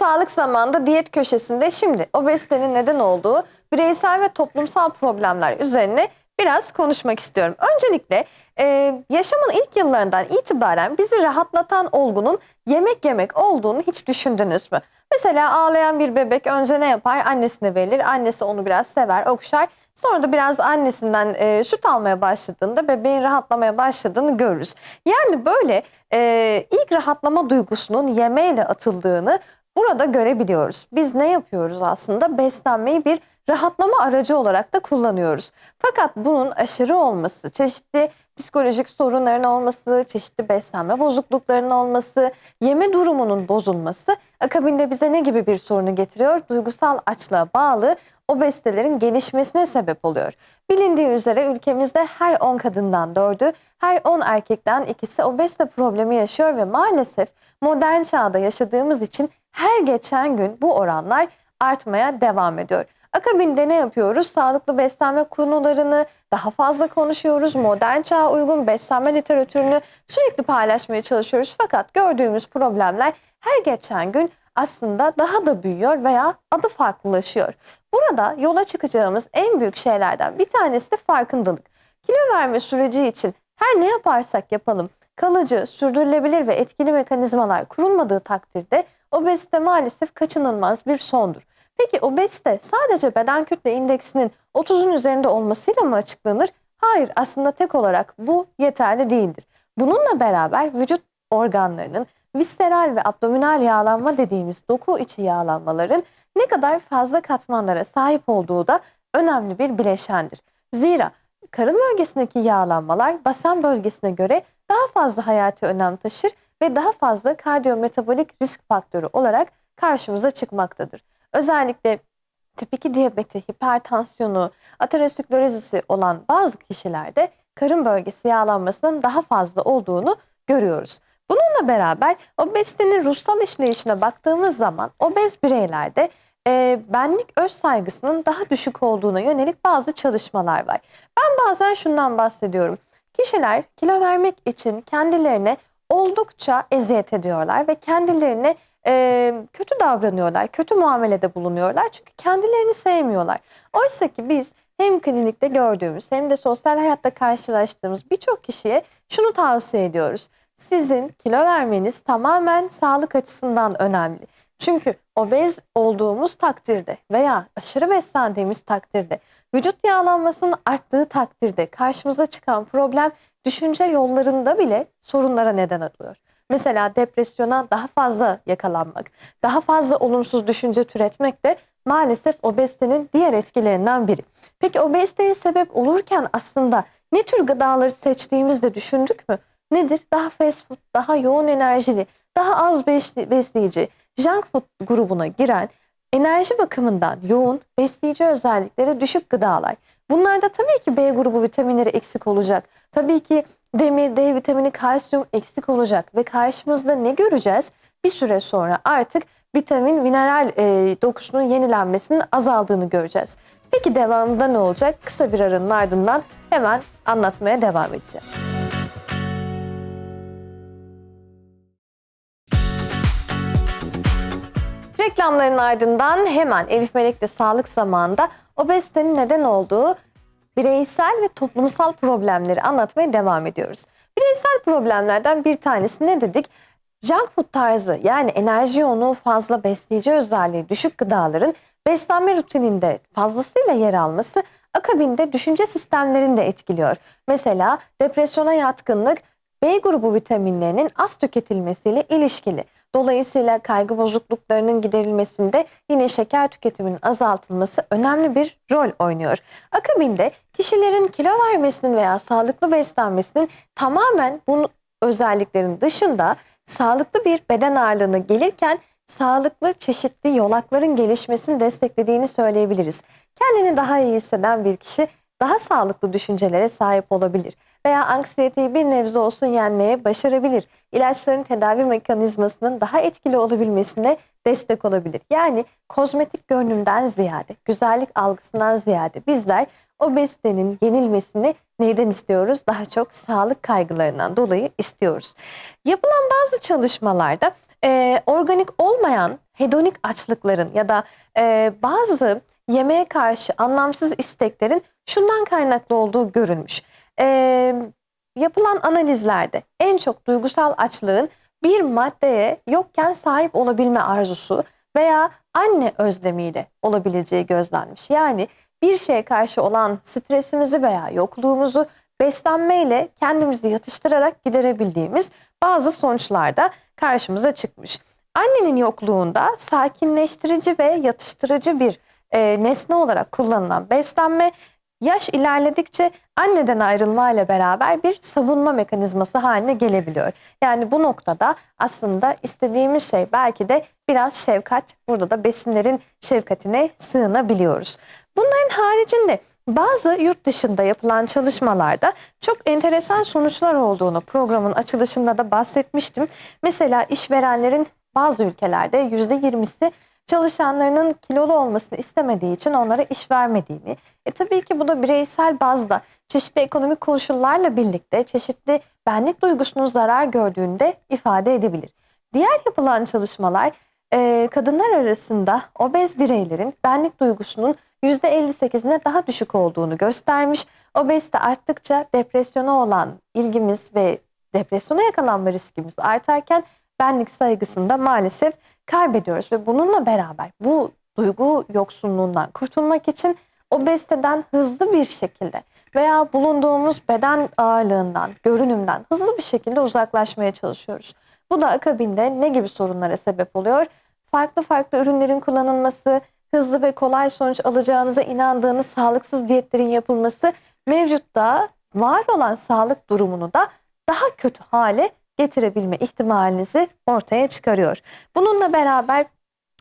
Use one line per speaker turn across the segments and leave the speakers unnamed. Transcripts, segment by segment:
Sağlık zamanında diyet köşesinde şimdi obezitenin neden olduğu bireysel ve toplumsal problemler üzerine biraz konuşmak istiyorum. Öncelikle e, yaşamın ilk yıllarından itibaren bizi rahatlatan olgunun yemek yemek olduğunu hiç düşündünüz mü? Mesela ağlayan bir bebek önce ne yapar? Annesine verilir. Annesi onu biraz sever, okşar. Sonra da biraz annesinden e, süt almaya başladığında bebeğin rahatlamaya başladığını görürüz. Yani böyle e, ilk rahatlama duygusunun yemeğiyle atıldığını burada görebiliyoruz. Biz ne yapıyoruz aslında? Beslenmeyi bir rahatlama aracı olarak da kullanıyoruz. Fakat bunun aşırı olması, çeşitli psikolojik sorunların olması, çeşitli beslenme bozukluklarının olması, yeme durumunun bozulması akabinde bize ne gibi bir sorunu getiriyor? Duygusal açlığa bağlı obezitelerin gelişmesine sebep oluyor. Bilindiği üzere ülkemizde her 10 kadından 4'ü, her 10 erkekten ikisi obezite problemi yaşıyor ve maalesef modern çağda yaşadığımız için her geçen gün bu oranlar artmaya devam ediyor. Akabinde ne yapıyoruz? Sağlıklı beslenme konularını daha fazla konuşuyoruz. Modern çağa uygun beslenme literatürünü sürekli paylaşmaya çalışıyoruz. Fakat gördüğümüz problemler her geçen gün aslında daha da büyüyor veya adı farklılaşıyor. Burada yola çıkacağımız en büyük şeylerden bir tanesi de farkındalık. Kilo verme süreci için her ne yaparsak yapalım kalıcı, sürdürülebilir ve etkili mekanizmalar kurulmadığı takdirde obezite maalesef kaçınılmaz bir sondur. Peki obezite sadece beden kütle indeksinin 30'un üzerinde olmasıyla mı açıklanır? Hayır aslında tek olarak bu yeterli değildir. Bununla beraber vücut organlarının visceral ve abdominal yağlanma dediğimiz doku içi yağlanmaların ne kadar fazla katmanlara sahip olduğu da önemli bir bileşendir. Zira karın bölgesindeki yağlanmalar basen bölgesine göre daha fazla hayati önem taşır ve daha fazla kardiyometabolik risk faktörü olarak karşımıza çıkmaktadır. Özellikle tip 2 diyabeti, hipertansiyonu, aterosklerozisi olan bazı kişilerde karın bölgesi yağlanmasının daha fazla olduğunu görüyoruz. Bununla beraber obezitenin ruhsal işleyişine baktığımız zaman obez bireylerde e, benlik öz saygısının daha düşük olduğuna yönelik bazı çalışmalar var. Ben bazen şundan bahsediyorum. Kişiler kilo vermek için kendilerine oldukça eziyet ediyorlar ve kendilerine e, kötü davranıyorlar, kötü muamelede bulunuyorlar çünkü kendilerini sevmiyorlar. Oysa ki biz hem klinikte gördüğümüz hem de sosyal hayatta karşılaştığımız birçok kişiye şunu tavsiye ediyoruz. Sizin kilo vermeniz tamamen sağlık açısından önemli. Çünkü obez olduğumuz takdirde veya aşırı beslendiğimiz takdirde, vücut yağlanmasının arttığı takdirde karşımıza çıkan problem düşünce yollarında bile sorunlara neden oluyor. Mesela depresyona daha fazla yakalanmak, daha fazla olumsuz düşünce türetmek de maalesef obezitenin diğer etkilerinden biri. Peki obeziteye sebep olurken aslında ne tür gıdaları seçtiğimizi de düşündük mü? Nedir? Daha fast food, daha yoğun enerjili, daha az besleyici, junk food grubuna giren enerji bakımından yoğun, besleyici özellikleri düşük gıdalar. Bunlarda tabii ki B grubu vitaminleri eksik olacak. Tabii ki demir, D vitamini, kalsiyum eksik olacak ve karşımızda ne göreceğiz? Bir süre sonra artık vitamin, mineral e, dokusunun yenilenmesinin azaldığını göreceğiz. Peki devamında ne olacak? Kısa bir aranın ardından hemen anlatmaya devam edeceğim. Reklamların ardından hemen Elif Melek'te sağlık zamanında obezitenin neden olduğu bireysel ve toplumsal problemleri anlatmaya devam ediyoruz. Bireysel problemlerden bir tanesi ne dedik? Junk food tarzı yani enerji yoğunluğu fazla besleyici özelliği düşük gıdaların beslenme rutininde fazlasıyla yer alması akabinde düşünce sistemlerini de etkiliyor. Mesela depresyona yatkınlık B grubu vitaminlerinin az tüketilmesiyle ilişkili. Dolayısıyla kaygı bozukluklarının giderilmesinde yine şeker tüketiminin azaltılması önemli bir rol oynuyor. Akabinde kişilerin kilo vermesinin veya sağlıklı beslenmesinin tamamen bu özelliklerin dışında sağlıklı bir beden ağırlığına gelirken sağlıklı çeşitli yolakların gelişmesini desteklediğini söyleyebiliriz. Kendini daha iyi hisseden bir kişi daha sağlıklı düşüncelere sahip olabilir veya anksiyeteyi bir nebze olsun yenmeye başarabilir. İlaçların tedavi mekanizmasının daha etkili olabilmesine destek olabilir. Yani kozmetik görünümden ziyade, güzellik algısından ziyade bizler obezitenin yenilmesini neyden istiyoruz? Daha çok sağlık kaygılarından dolayı istiyoruz. Yapılan bazı çalışmalarda e, organik olmayan hedonik açlıkların ya da e, bazı yemeğe karşı anlamsız isteklerin şundan kaynaklı olduğu görülmüş. E, yapılan analizlerde en çok duygusal açlığın bir maddeye yokken sahip olabilme arzusu veya anne özlemiyle olabileceği gözlenmiş. Yani bir şeye karşı olan stresimizi veya yokluğumuzu beslenmeyle kendimizi yatıştırarak giderebildiğimiz bazı sonuçlarda karşımıza çıkmış. Annenin yokluğunda sakinleştirici ve yatıştırıcı bir e, nesne olarak kullanılan beslenme yaş ilerledikçe anneden ayrılma ile beraber bir savunma mekanizması haline gelebiliyor. Yani bu noktada aslında istediğimiz şey belki de biraz şefkat. Burada da besinlerin şefkatine sığınabiliyoruz. Bunların haricinde bazı yurt dışında yapılan çalışmalarda çok enteresan sonuçlar olduğunu programın açılışında da bahsetmiştim. Mesela işverenlerin bazı ülkelerde %20'si çalışanlarının kilolu olmasını istemediği için onlara iş vermediğini. E tabii ki bu da bireysel bazda çeşitli ekonomik koşullarla birlikte çeşitli benlik duygusunun zarar gördüğünde ifade edebilir. Diğer yapılan çalışmalar e, kadınlar arasında obez bireylerin benlik duygusunun %58'ine daha düşük olduğunu göstermiş. Obezite arttıkça depresyona olan ilgimiz ve depresyona yakalanma riskimiz artarken benlik saygısını da maalesef kaybediyoruz ve bununla beraber bu duygu yoksunluğundan kurtulmak için obeziteden hızlı bir şekilde veya bulunduğumuz beden ağırlığından, görünümden hızlı bir şekilde uzaklaşmaya çalışıyoruz. Bu da akabinde ne gibi sorunlara sebep oluyor? Farklı farklı ürünlerin kullanılması, hızlı ve kolay sonuç alacağınıza inandığınız sağlıksız diyetlerin yapılması mevcutta var olan sağlık durumunu da daha kötü hale getirebilme ihtimalinizi ortaya çıkarıyor. Bununla beraber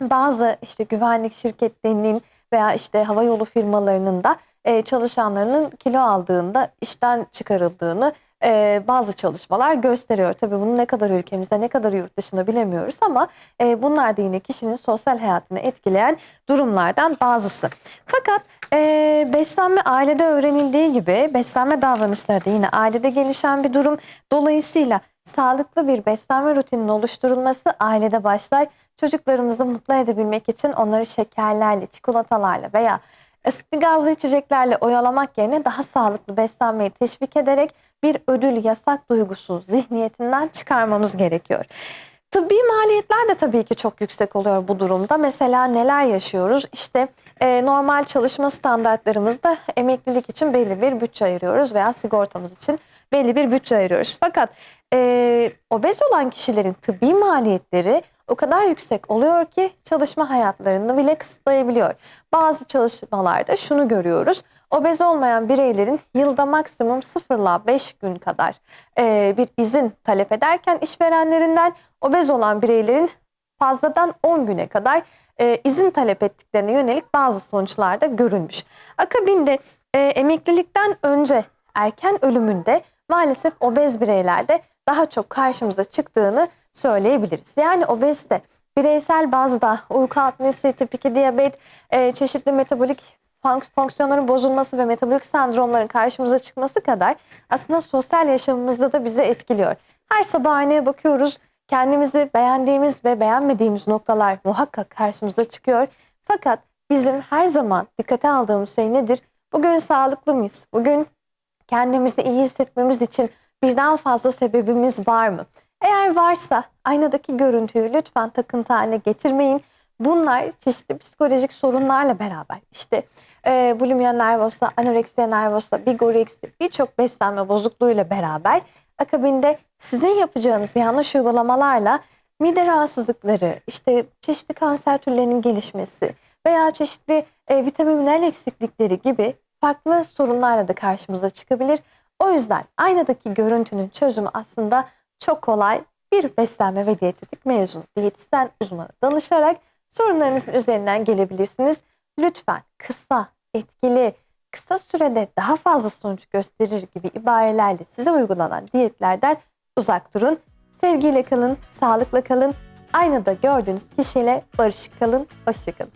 bazı işte güvenlik şirketlerinin veya işte havayolu firmalarının da e, çalışanlarının kilo aldığında işten çıkarıldığını e, bazı çalışmalar gösteriyor. Tabii bunu ne kadar ülkemizde ne kadar yurt dışında bilemiyoruz ama e, bunlar da yine kişinin sosyal hayatını etkileyen durumlardan bazısı. Fakat beslenme ailede öğrenildiği gibi beslenme davranışları da yine ailede gelişen bir durum. Dolayısıyla sağlıklı bir beslenme rutininin oluşturulması ailede başlar. Çocuklarımızı mutlu edebilmek için onları şekerlerle, çikolatalarla veya asitli gazlı içeceklerle oyalamak yerine daha sağlıklı beslenmeyi teşvik ederek bir ödül yasak duygusu zihniyetinden çıkarmamız gerekiyor. Tıbbi maliyetler de tabii ki çok yüksek oluyor bu durumda. Mesela neler yaşıyoruz? İşte e, normal çalışma standartlarımızda emeklilik için belli bir bütçe ayırıyoruz veya sigortamız için belli bir bütçe ayırıyoruz. Fakat e, obez olan kişilerin tıbbi maliyetleri o kadar yüksek oluyor ki çalışma hayatlarını bile kısıtlayabiliyor. Bazı çalışmalarda şunu görüyoruz. Obez olmayan bireylerin yılda maksimum 0 ile 5 gün kadar e, bir izin talep ederken işverenlerinden obez olan bireylerin fazladan 10 güne kadar e, izin talep ettiklerine yönelik bazı sonuçlarda görülmüş. Akabinde e, emeklilikten önce erken ölümünde maalesef obez bireylerde daha çok karşımıza çıktığını söyleyebiliriz. Yani obezite bireysel bazda uyku apnesi, tip 2 diyabet, e, çeşitli metabolik fonk- fonksiyonların bozulması ve metabolik sendromların karşımıza çıkması kadar aslında sosyal yaşamımızda da bizi etkiliyor. Her sabah aynaya bakıyoruz. Kendimizi beğendiğimiz ve beğenmediğimiz noktalar muhakkak karşımıza çıkıyor. Fakat bizim her zaman dikkate aldığımız şey nedir? Bugün sağlıklı mıyız? Bugün kendimizi iyi hissetmemiz için birden fazla sebebimiz var mı? Eğer varsa aynadaki görüntüyü lütfen takıntı haline getirmeyin. Bunlar çeşitli psikolojik sorunlarla beraber işte e, bulimia nervosa, anoreksiya nervosa, bigoreksi birçok beslenme bozukluğuyla beraber akabinde sizin yapacağınız yanlış uygulamalarla mide rahatsızlıkları, işte çeşitli kanser türlerinin gelişmesi veya çeşitli e, vitamin mineral eksiklikleri gibi farklı sorunlarla da karşımıza çıkabilir. O yüzden aynadaki görüntünün çözümü aslında çok kolay. Bir beslenme ve diyetetik mezunu diyetisyen uzmanı danışarak sorunlarınızın üzerinden gelebilirsiniz. Lütfen kısa, etkili, kısa sürede daha fazla sonuç gösterir gibi ibarelerle size uygulanan diyetlerden uzak durun. Sevgiyle kalın, sağlıkla kalın. Aynada gördüğünüz kişiyle barışık kalın, hoşça kalın.